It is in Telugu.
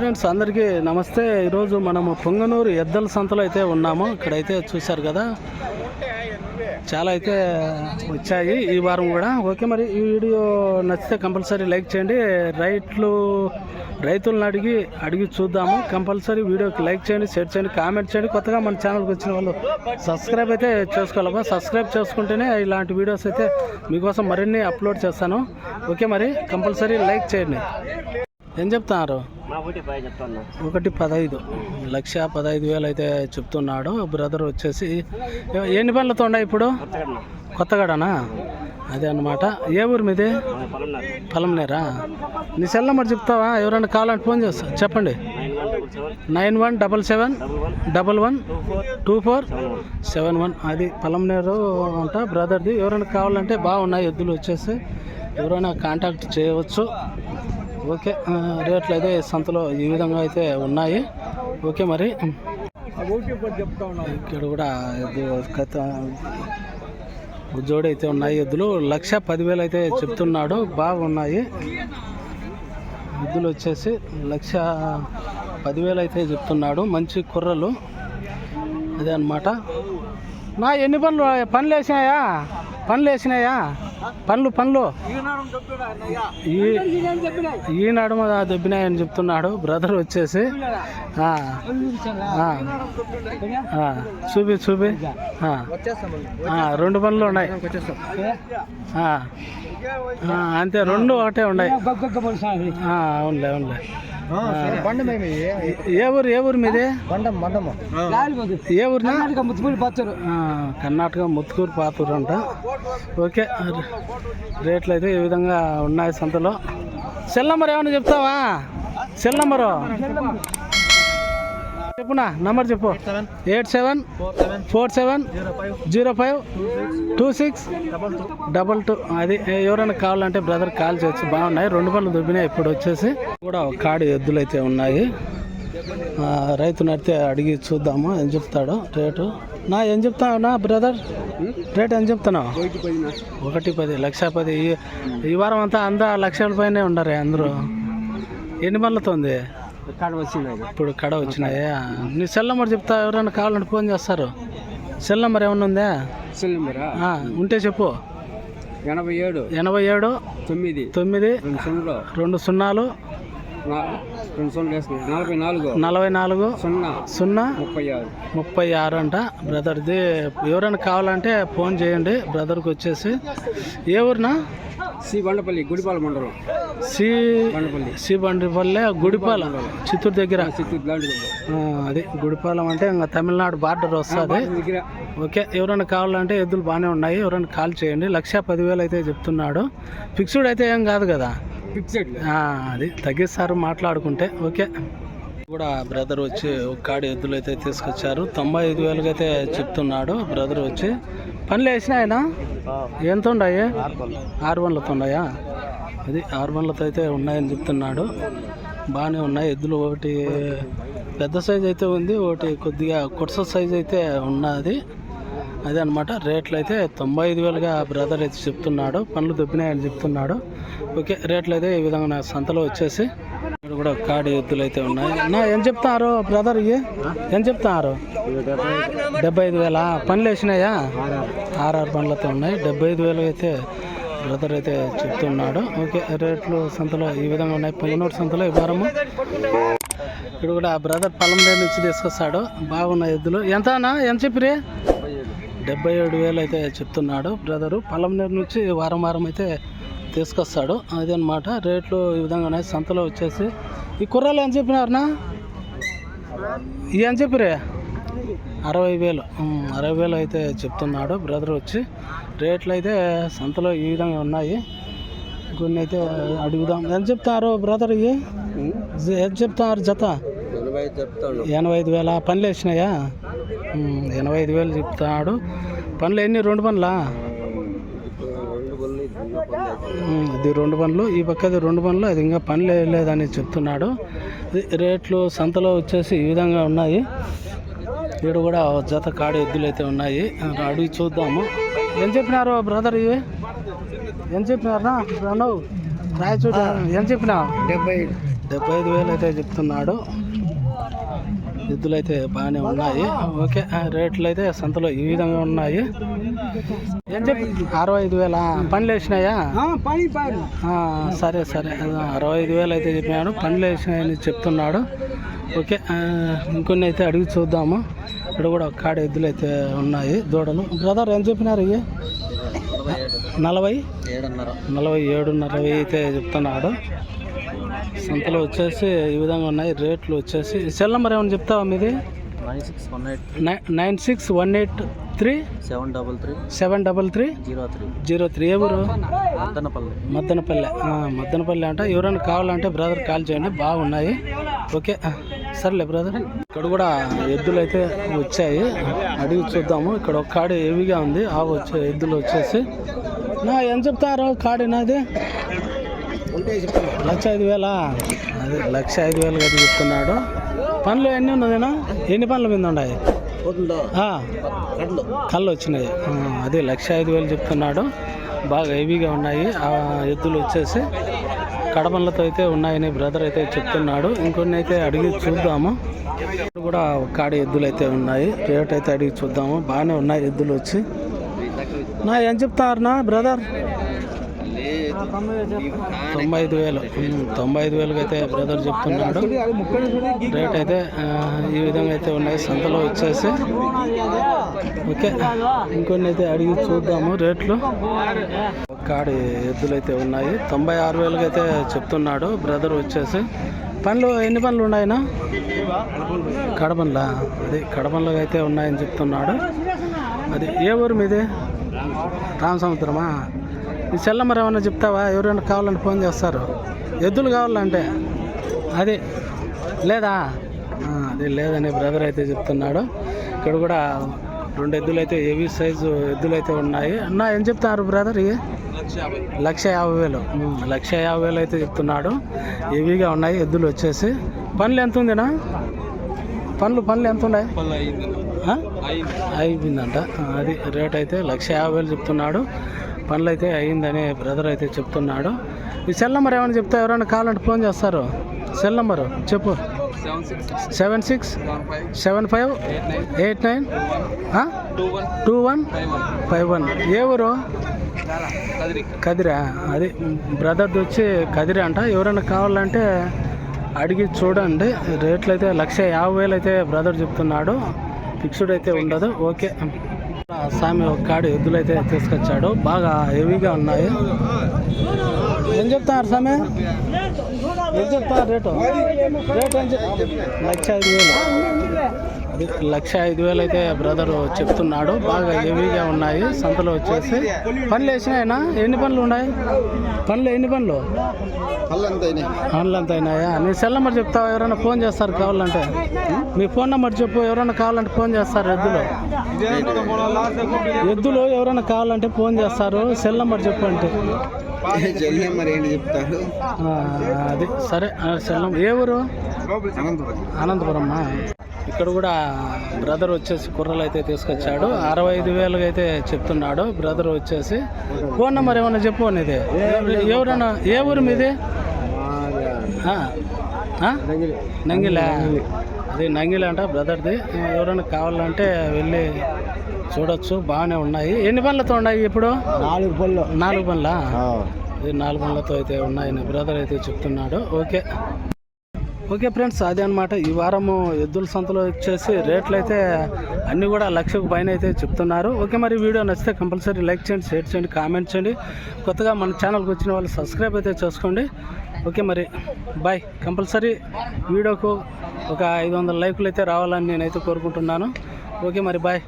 ఫ్రెండ్స్ అందరికీ నమస్తే. ఈరోజు మనము పొంగనూరు ఎద్దల సంతలో అయితే ఉన్నాము. ఇక్కడైతే చూశారు కదా చాలా అయితే వచ్చాయి ఈ వారం కూడా. ఓకే మరి ఈ వీడియో నచ్చితే కంపల్సరీ లైక్ చేయండి. రైట్లు రైతులను అడిగి అడిగి చూద్దాము. కంపల్సరీ వీడియోకి లైక్ చేయండి షేర్ చేయండి కామెంట్ చేయండి. కొత్తగా మన ఛానల్కి వచ్చిన వాళ్ళు సబ్స్క్రైబ్ అయితే చేసుకోవాలబ్బా. సబ్స్క్రైబ్ చేసుకుంటేనే ఇలాంటి వీడియోస్ అయితే మీకోసం మరిన్ని అప్లోడ్ చేస్తాను. ఓకే మరి కంపల్సరీ లైక్ చేయండి. ఏం చెప్తున్నారు? ఒకటి పదహైదు. లక్ష పదహైదు వేలు అయితే చెప్తున్నాడు. బ్రదర్ వచ్చేసి ఎన్ని పనులతో ఉన్నాయి ఇప్పుడు? కొత్తగా కొత్తగాడనా అదే అన్నమాట. ఏ ఊరు మీది? పొలంనేరా నీ సెల్ నెంబర్ చెప్తావా? ఎవరైనా కావాలంటే ఫోన్ చేస్తా. చెప్పండి. Nine one double seven. Double one. Two four. Seven one. అది పొలంనేరు అంట బ్రదర్ది. ఎవరైనా కావాలంటే బాగున్నాయి. ఎద్దులు వచ్చేసి ఎవరైనా కాంటాక్ట్ చేయవచ్చు. ఓకే రేట్లు అయితే సంతలో ఈ విధంగా అయితే ఉన్నాయి. ఓకే మరి. ఇక్కడ కూడా ఎద్దు జోడి అయితే ఉన్నాయి. ఎద్దులు లక్ష పదివేలు అయితే చెప్తున్నాడు. బాగున్నాయి. ఎద్దులు వచ్చేసి లక్ష పదివేలు అయితే చెప్తున్నాడు. మంచి కుర్రలు. అదే అన్నమాట. నా ఎన్ని పనులు పనులు వేసినాయా పనులు వేసినాయా పనులు పనులు ఈ ఈ నడుమ దొబ్బినాయని చెప్తున్నాడు. బ్రదర్ వచ్చేసి చూపి చూపి. రెండు పనులు ఉన్నాయి. అంతే రెండు ఒకటే ఉన్నాయి. అవునులే అవునులే. ఏ ఊరు ఏ ఊరు మీది? ఏ ఊరినా? ఆ, కర్ణాటక ముత్తుకూరు పాతూరు అంట. ఓకే రేట్లు అయితే ఈ విధంగా ఉన్నాయి సంతలో. సెల్ నంబర్ ఏమైనా చెప్తావా? Cell number. చెప్పునా? నంబర్ చెప్పు. Eight seven. Four seven. Zero five. Two six. Double two. అది ఎవరైనా కావాలంటే బ్రదర్ కాల్ చేయొచ్చు. బాగున్నాయి. రెండు పనులు దుబ్బినాయి. ఇప్పుడు వచ్చేసి కూడా కాడి ఎద్దులు అయితే ఉన్నాయి రైతు నడితే అడిగి చూద్దాము. ఏం చెప్తాడు? రేటు. నా ఏం చెప్తావు నా బ్రదర్? రేట్ ఏం చెప్తున్నావు? ఒకటి పది లక్ష పది. ఈ- ఈ వారం అంతా అంతా లక్షల పైనే ఉండరు అందరూ. ఎన్ని పనులతో ఉంది? కాడ వచ్చింది ఇప్పుడు కడ వచ్చినాయా? నీ సెల్ నెంబర్ చెప్తా ఎవరైనా కావాలంటే ఫోన్ చేస్తారు. సెల్ నెంబర్ ఏమన్నా ఉందా? సెల్ నెంబరా ఉంటే చెప్పు. ఎనభై ఏడు ఎనభై ఏడు తొమ్మిది తొమ్మిది రెండు సున్నా రెండు సున్నాలు నలభై నాలుగు. సున్నా. సున్నా. ముప్పై ఆరు. ముప్పై ఆరు అంట. బ్రదర్ది ఎవరైనా కావాలంటే ఫోన్ చేయండి. బ్రదర్కి వచ్చేసి. ఏ ఊరినా? సి బండపల్లి గుడిపాల మండలం. సి బండపల్లి. సి బండిపల్లె గుడిపాల. చిత్తూరు దగ్గర. అది గుడిపాలెం అంటే ఇంకా తమిళనాడు బార్డర్ వస్తుంది. ఓకే. ఎవరైనా కావాలంటే ఎద్దులు బాగానే ఉన్నాయి. ఎవరైనా కాల్ చేయండి. లక్ష పదివేలు అయితే చెప్తున్నాడు. ఫిక్స్డ్ అయితే ఏం కాదు కదా. ఫిక్సెడ్. ఆ, అది తగ్గిస్తారు మాట్లాడుకుంటే. ఓకే. కూడా బ్రదర్ వచ్చి ఒక కాడి ఎద్దులు అయితే తీసుకొచ్చారు. తొంభై ఐదు వేలకి అయితే చెప్తున్నాడు బ్రదర్ వచ్చి. పనులు వేసిన ఆయన? ఎంత ఉన్నాయి ఆరు వందలతో ఉన్నాయా అది ఆరు వందలతో అయితే ఉన్నాయని చెప్తున్నాడు. బాగానే ఉన్నాయి ఎద్దులు. ఒకటి పెద్ద సైజ్ అయితే ఉంది. ఒకటి కొద్దిగా కొట్స సైజ్ అయితే ఉన్నది. అదే అనమాట రేట్లు అయితే తొంభై ఐదు వేలుగా బ్రదర్ అయితే చెప్తున్నాడు. పనులు దొబ్బినాయని చెప్తున్నాడు. ఓకే రేట్లు అయితే ఈ విధంగా నా సంతలో వచ్చేసి ఇక్కడ కూడా కాడి ఎద్దులు అయితే ఉన్నాయి. నా ఏం చెప్తున్నారు బ్రదర్ ఇవి? ఏం చెప్తున్నారు? డెబ్బై ఐదు వేల? పనులు వేసినాయా? ఆర్ఆర్ పనులతో ఉన్నాయి. డెబ్బై ఐదు వేలు అయితే బ్రదర్ అయితే చెప్తున్నాడు. ఓకే రేట్లు సంతలో ఈ విధంగా ఉన్నాయి. పొంగనూరు సంతలో ఈ వారము. ఇక్కడ కూడా బ్రదర్ పొలంలో నుంచి తీసుకొస్తాడు. బాగున్నాయి ఎద్దులు. ఎంత అన్న? ఎంత చెప్పిరే? డెబ్బై ఏడు వేలు అయితే చెప్తున్నాడు బ్రదరు. పలంనేరు నుంచి వారం వారం అయితే తీసుకొస్తాడు. అదనమాట రేట్లు ఈ విధంగా ఉన్నాయి. సంతలో వచ్చేసి ఈ కుర్రాలు ఏం చెప్పినారనా ఏం చెప్పిరే? అరవై వేలు. అరవై వేలు అయితే చెప్తున్నాడు బ్రదర్ వచ్చి. రేట్లు అయితే సంతలో ఈ విధంగా ఉన్నాయి. కొన్ని అయితే అడుగుదాం. ఎంత చెప్తారు బ్రదర్ ఇవి? ఎంత చెప్తున్నారు జత? ఎనభై ఐదు వేల? పనులు వేసినాయా? ఎనభై ఐదు వేలు చెప్తాడు. పనులు ఎన్ని? రెండు పనులా ఇది రెండు పనులు ఈ పక్కది రెండు పనులు అది ఇంకా పనులు వేయలేదని చెప్తున్నాడు. రేట్లు సంతలో వచ్చేసి ఈ విధంగా ఉన్నాయి. ఇక్కడ కూడా జత కాడి ఎద్దులు అయితే ఉన్నాయి. అడిగి చూద్దాము. ఏం చెప్పినారు బ్రదర్ ఇవి? ఏం చెప్పినారా ప్రణవ్ రాయచూడ ఏం చెప్పినావు? డెబ్బై డెబ్బై ఐదు వేలు అయితే చెప్తున్నాడు. ఎద్దులు అయితే బాగానే ఉన్నాయి. ఓకే రేట్లు అయితే సంతలో ఈ విధంగా ఉన్నాయి. ఏం చెప్పి అరవై ఐదు వేల పనులు వేసినాయా? పని పని. ఆ, సరే సరే. అరవై ఐదు వేలు అయితే చెప్పినాడు. పనులు వేసినాయని చెప్తున్నాడు. ఓకే ఇంకొన్ని అయితే అడిగి చూద్దాము. ఇక్కడ కూడా ఒక కాడ ఎద్దులు అయితే ఉన్నాయి. దూడలు. బ్రదర్ ఏం చెప్పినారు ఇవి నలభై? ఏడున్నర. నలభై ఏడున్నర వెయ్యి అయితే చెప్తున్నాడు. సంతలో వచ్చేసి ఈ విధంగా ఉన్నాయి. రేట్లు వచ్చేసి సెల్ నెంబర్ ఏమైనా చెప్తావా మీది? Nine six one eight nine six one eight three. Seven double three. Seven double three. Zero three. Zero three. ఏ ఊరు? మద్దనపల్లి. మద్దనపల్లె. ఆ, మద్దనపల్లె అంట. ఎవరైనా కావాలంటే బ్రదర్ కాల్ చేయండి. బాగున్నాయి. ఓకే. సర్లే బ్రదర్. ఇక్కడ కూడా ఎద్దులు అయితే వచ్చాయి. అడిగి చూద్దాము. ఇక్కడ ఒక కాడి హెవీగా ఉంది. ఆ వచ్చే ఎద్దులు వచ్చేసి. నా ఏం చెప్తారు? కాడి నాది? లక్ష ఐదు వేలా? అదే లక్ష ఐదు వేలు కదా చెప్తున్నాడు. పనులు ఎన్ని ఉన్నదేనా? ఎన్ని పనుల మీద ఉన్నాయి? కళ్ళు. వచ్చినాయి. అదే లక్ష ఐదు వేలు చెప్తున్నాడు. బాగా హెవీగా ఉన్నాయి. ఆ ఎద్దులు వచ్చేసి కడపలతో అయితే ఉన్నాయని బ్రదర్ అయితే చెప్తున్నాడు. ఇంకొన్ని అయితే అడిగి చూద్దాము. కూడా ఒక కాడి ఎద్దులు అయితే ఉన్నాయి. రేట్ అయితే అడిగి చూద్దాము. బాగానే ఉన్నాయి ఎద్దులు వచ్చి. నా ఏం చెప్తారు నా బ్రదర్? తొంభై ఐదు వేలు. తొంభై ఐదు వేలకు అయితే బ్రదర్ చెప్తున్నాడు. రేట్ అయితే ఈ విధంగా అయితే ఉన్నాయి. సంతలో వచ్చేసి. ఓకే. ఇంకొన్ని అయితే అడిగి చూద్దాము రేట్లు. కాడి ఎద్దులు అయితే ఉన్నాయి. తొంభై ఆరు వేలకు అయితే చెప్తున్నాడు బ్రదర్ వచ్చేసి. పనులు ఎన్ని పనులు ఉన్నాయినా? కడపన్లా అది కడపన్లో అయితే ఉన్నాయని చెప్తున్నాడు. అది ఏ ఊరు మీది? రామసముద్రమా? ఈ చెల్లమ్మరు ఏమైనా చెప్తావా? ఎవరైనా కావాలని ఫోన్ చేస్తారు. ఎద్దులు కావాలంటే. అది లేదా? అది లేదని బ్రదర్ అయితే చెప్తున్నాడు. ఇక్కడ కూడా రెండు ఎద్దులు అయితే హెవీ సైజు ఎద్దులు అయితే ఉన్నాయి. అన్న ఏం చెప్తారు బ్రదర్ ఇవి? లక్ష యాభై వేలు. లక్ష యాభై వేలు అయితే చెప్తున్నాడు. హెవీగా ఉన్నాయి ఎద్దులు వచ్చేసి. పనులు ఎంత ఉందినా పనులు పనులు ఎంత ఉన్నాయి అయిపోయిందంట. అది రేట్ అయితే లక్ష యాభై వేలు చెప్తున్నాడు. పనులు అయితే అయిందని బ్రదర్ అయితే చెప్తున్నాడు. ఈ సెల్ నెంబర్ ఏమైనా చెప్తే ఎవరైనా కావాలంటే ఫోన్ చేస్తారు. సెల్ నెంబరు చెప్పు. Seven six seven five eight nine two one five one ఏ ఊరు? కదిరా. అది బ్రదర్ది వచ్చి కదిరా అంట. ఎవరైనా కావాలంటే అడిగి చూడండి. రేట్లు అయితే లక్ష యాభై వేలు అయితే బ్రదర్ చెప్తున్నాడు. ఫిక్స్డ్ అయితే ఉండదు. ఓకే. స్వామి ఒక కాడు ఎద్దులు అయితే తీసుకొచ్చాడు. బాగా హెవీగా ఉన్నాయి. ఏం చెప్తున్నారు స్వామి ఏం చెప్తారు రేటు? రేట్ ఏం లక్ష ఐదు వేలు. అది లక్ష ఐదు వేలు అయితే బ్రదర్ చెప్తున్నాడు. బాగా హెవీగా ఉన్నాయి. సంతలో వచ్చేసి. పనులు వేసినాయనా? ఎన్ని పనులు ఉన్నాయి? పనులు ఎన్ని పనులు? పనులు అంత అయినాయా? నీ సెల్ నెంబర్ చెప్తావా? ఎవరైనా ఫోన్ చేస్తారు కావాలంటే. మీ ఫోన్ నెంబర్ చెప్పు. ఎవరైనా కావాలంటే ఫోన్ చేస్తారు ఎద్దులో. ఎద్దులు ఎవరైనా కావాలంటే ఫోన్ చేస్తారు. సెల్ నెంబర్ చెప్పు అంటే జల్లి మరి ఏంటి చెప్తారు? అది సరే సెల్ నెంబర్. ఏ ఊరు? అనంతపురమ్మా ఇక్కడ కూడా బ్రదర్ వచ్చేసి కుర్రలు అయితే తీసుకొచ్చాడు. అరవై ఐదు వేలుగా అయితే చెప్తున్నాడు. బ్రదర్ వచ్చేసి ఫోన్ నెంబర్ ఏమన్నా చెప్పు అనేది ఎవరైనా ఏ ఊరు మీది? నంగిలా. అది నంగిల అంట బ్రదర్ది. ఎవరైనా కావాలంటే వెళ్ళి చూడొచ్చు బాగానే ఉన్నాయి. ఎన్ని పనులతో ఉన్నాయి ఇప్పుడు? నాలుగు పళ్ళు నాలుగు పనులా నాలుగు పనులతో అయితే ఉన్నాయని బ్రదర్ అయితే చెప్తున్నాడు. ఓకే. ఓకే ఫ్రెండ్స్ అదే అనమాట ఈ వారము ఎద్దుల సంతలో వచ్చేసి రేట్లు అయితే అన్నీ కూడా లక్షకు పైన అయితే చెప్తున్నారు. ఓకే మరి వీడియో నచ్చితే కంపల్సరీ లైక్ చేయండి షేర్ చేయండి కామెంట్ చేయండి. కొత్తగా మన ఛానల్కి వచ్చిన వాళ్ళు సబ్స్క్రైబ్ అయితే చేసుకోండి. ఓకే మరి బాయ్. కంపల్సరీ వీడియోకు ఒక ఐదు వందల లైకులు అయితే రావాలని నేనైతే కోరుకుంటున్నాను. ఓకే మరి బాయ్.